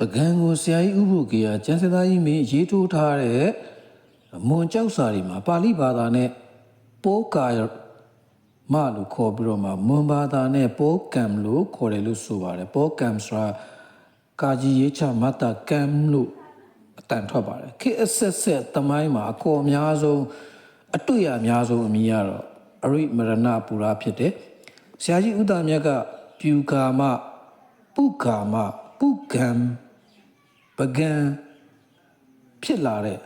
ပကံကိုဆရာကြီးဥပုကေကကျန်စသားကြီးမင်းရေးထိုးထားတဲ့မွန်ကြောက်စာတွေမှာပါဠိဘာသာနဲ့ပိုးကာမလို့ခေါ်ပြီးတော့မှမွန်ဘာသာနဲ့ပိုးကံလို့ခေါ်တယ်လို့ဆိုပါတယ်ပိုးကံဆိုတာကာကြီးရေးချမတ်တာကံလို့အတန်ထွက်ပါတယ်ခေတ်အဆက်ဆက်တမိုင်းမှာအကောအများဆုံးအတွေ့အများဆုံးအမည်ကတော့အရိမရဏပူရာဖြစ်တယ်ဆရာကြီးဥဒ္ဒမြတ်ကပြူကာမပုကာမပုကံ ပကံဖြစ်လာတဲ့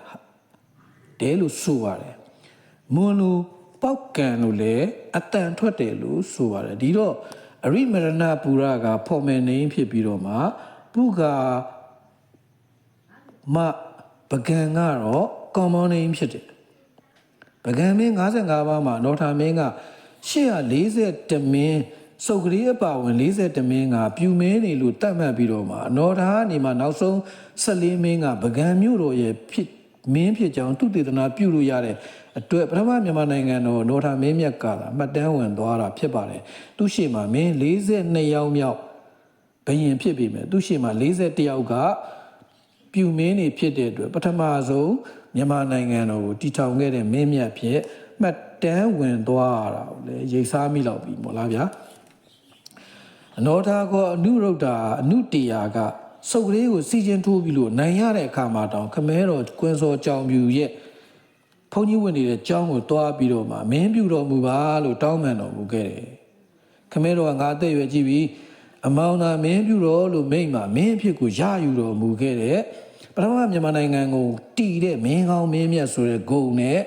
တဲလို့ဆိုပါတယ်မွန်လူပောက်ကံလို့လည်းအတန်ထွက်တယ်လို့ဆိုပါတယ်ဒီတော့အရိမရဏပူရကဖော်မယ်နေဖြစ်ပြီးတော့မှပုကာမပကံကတော့ common name ဖြစ်တယ်ပကံမင်း55ပါးမှာနော်ထာမင်းက840မင်း စုပ်ကလေးအပါဝင်40မင်းကပြူမင်းနေလို့တတ်မှတ်ပြီးတော့မှနော်ထာကနေမှနောက်ဆုံး14မင်းကပကံမြို့တော်ရဲ့ဖြစ်မင်းဖြစ်ကြောင်းသူတည်တနာပြုလို့ရတဲ့အတွက်ပထမမြန်မာနိုင်ငံတော်နော်ထာမင်းမြတ်ကလာမှတ်တမ်းဝင်သွားတာဖြစ်ပါတယ်သူရှိမှမင်း42ယောက်မြောက်ဘယင်ဖြစ်ပြီမဲ့သူရှိမှ41ယောက်ကပြူမင်းနေဖြစ်တဲ့အတွက်ပထမဆုံးမြန်မာနိုင်ငံတော်ကိုတည်ထောင်ခဲ့တဲ့မင်းမြတ်ဖြစ်မှတ်တမ်းဝင်သွားတာကိုလေရိတ်စားမိတော့ပြီမို့လားဗျာ အနောထာကောအနုရုဒ္ဓအနုတေယာကစုပ်ကလေးကိုစီချင်းထိုးပြီးလို့နိုင်ရတဲ့အခါမှာတောင်ခမဲတော်ကွင်းစောကြောင်ပြူရဲ့ဘုန်းကြီးဝင်နေတဲ့ကျောင်းကိုတွားပြီးတော့မှမင်းပြူတော်မူပါလို့တောင်းပန်တော်မူခဲ့တယ်ခမဲတော်ကငါအသက်ရွယ်ကြည့်ပြီးအမောင်သာမင်းပြူတော်လို့မိန့်မှာမင်းအဖြစ်ကိုရယူတော်မူခဲ့တဲ့ပထမမြန်မာနိုင်ငံကိုတီတဲ့မင်းကောင်းမင်းမြတ်ဆိုတဲ့ဂုံနဲ့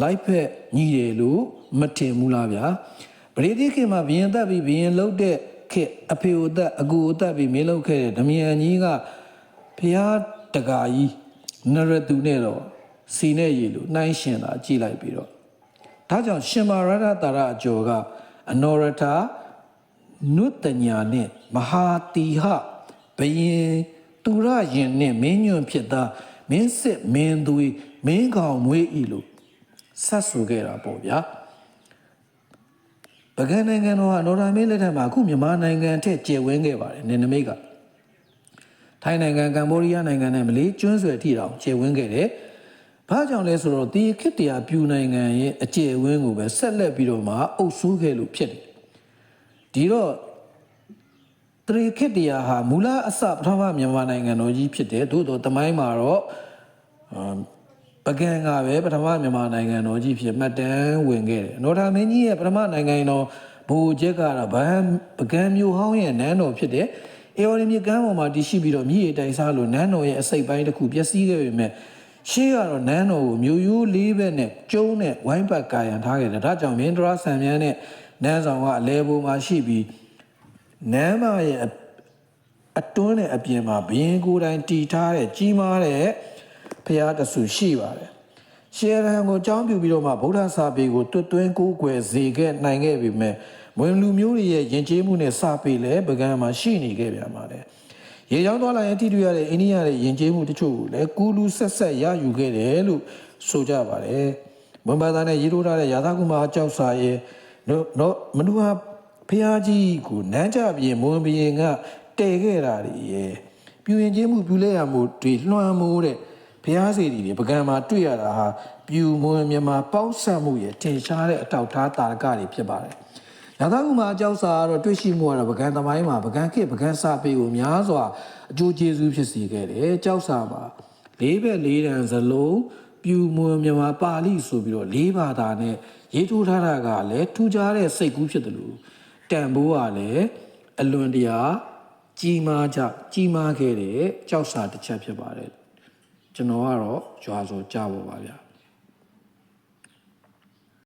လိုက်ဖက်ညီတယ်လို့မထင်ဘူးလားဗျာပရိသတ်ခင်မှာဘီရင်တက်ပြီးဘီရင်လှုပ်တဲ့ ခေတ်အဖေကိုတက်အကူကိုတက်ပြီးမင်းလှုပ်ခဲ့တဲ့ဓမြန်ကြီးကဖျားတကာကြီးနရတူနဲ့တော့စီနဲ့ရည်လို့နှိုင်းရှင်တာကြည့်လိုက်ပြီးတော့ဒါကြောင့်ရှင်မာရတတာရအကျော်ကအနောရထာနုတညာနဲ့မဟာတီဟဘယင်သူရရင်နဲ့မင်းညွန့်ဖြစ်သားမင်းစစ်မင်းသွေးမင်းကောင်မွေးဤလို့ဆက်ဆူခဲ့တာပေါ့ဗျာ ပကံနိုင်ငံတော်ကအနော်ဒမင်းလက်ထက်မှာအခုမြန်မာနိုင်ငံထက်ကျယ်ဝန်းခဲ့ပါတယ်နေနမိတ်ကထိုင်းနိုင်ငံကမ္ဘောဒီးယားနိုင်ငံနဲ့မလေးကျွန်းဆွယ်ထိတောင်ကျယ်ဝန်းခဲ့တယ်။ဘာကြောင့်လဲဆိုတော့ဒီခေတ်တရာပြူနိုင်ငံရဲ့အကျယ်ဝန်းကိုပဲဆက်လက်ပြီးတော့မှအုပ်စိုးခဲ့လို့ဖြစ်တယ်။ဒီတော့တရေခေတ်တရာဟာမူလအစပထမမြန်မာနိုင်ငံတော်ကြီးဖြစ်တယ်။သို့တော့တမိုင်းမှာတော့ ပကံကပဲပထမမြန်မာနိုင်ငံတော်ကြီးဖြစ်မှတ်တမ်းဝင်ခဲ့တယ်။နော်ထာမင်းကြီးရဲ့ပထမနိုင်ငံတော်ဘူချက်ကတော့ဗန်ပကံမျိုးဟောင်းရဲ့နန်းတော်ဖြစ်တယ်။အေဝရီမြေကမ်းပေါ်မှာတည်ရှိပြီးတော့မြည်ရတိုင်စားလို့နန်းတော်ရဲ့အစိတ်ပိုင်းတစ်ခုပျက်စီးခဲ့ပေမဲ့ရှေးကတော့နန်းတော်ကိုမြို့ရိုးလေးဘက်နဲ့ကျုံးနဲ့ဝိုင်းပတ်ကာရန်ထားခဲ့တယ်။ဒါကြောင့်မင်းဒရာဆံမြန်းနဲ့နန်းဆောင်ကအလဲပေါ်မှာရှိပြီးနန်းမရဲ့အတွန်းနဲ့အပြင်မှာဘရင်ကိုယ်တိုင်တီထားတဲ့ကြီးမားတဲ့ ဖျားတဆူရှိပါတယ်ရှေရဟန်ကိုကြောင်းပြပြီးတော့မှဗုဒ္ဓစာပေကိုတွတ်သွင်းကိုးကွယ်စေခဲ့နိုင်ခဲ့ပြီမဲ့မွေလူမျိုးတွေရဲ့ယဉ်ကျေးမှုနဲ့စာပေလည်းပကံမှာရှိနေခဲ့ပြန်ပါတယ်ရေချောင်းသွားလာရင်ထိတွေ့ရတဲ့အိန္ဒိယရဲ့ယဉ်ကျေးမှုတချို့ကိုလည်းကူလူဆက်ဆက်ရယူခဲ့တယ်လို့ဆိုကြပါတယ်မွန်ဘာသာနဲ့ရေးထိုးထားတဲ့ရာသကုမာကြောက်စာရဲ့နော်မနုဟာဖျားကြီးကိုနန်းကြပြင်မွန်ဘရင်ကတည်ခဲ့တာတွေရဲ့ပြူရင်ချင်းမှုပြူလဲရမှုတွေလွှမ်းမိုးတဲ့ ဘုရားစီတွေပကံမှာတွေ့ရတာဟာပြူမွန်မြန်မာပေါင်းဆက်မှုရဲ့ထင်ရှားတဲ့အထောက်ထားတာရကတွေဖြစ်ပါတယ်။ရာသကုမာအကြောက်စာကတော့တွေ့ရှိမှုကတော့ပကံသမိုင်းမှာပကံခေပကံစာပေကိုများစွာအကျိုးကျေးဇူးဖြစ်စေခဲ့တယ်။ကြောက်စာမှာလေးဘက်လေးတန်စလုံးပြူမွန်မြန်မာပါဠိဆိုပြီးတော့လေးဘာသာနဲ့ရေးထိုးထားတာကလည်းထူးခြားတဲ့စိတ်ကူးဖြစ်တယ်လို့တန်ဖိုးကလည်းအလွန်တရာကြီးမားကြကြီးမားခဲ့တဲ့ကြောက်စာတစ်ချက်ဖြစ်ပါတယ် ကျွန်တော်ကတော့ကြွားစောကြားပါပါဗျာ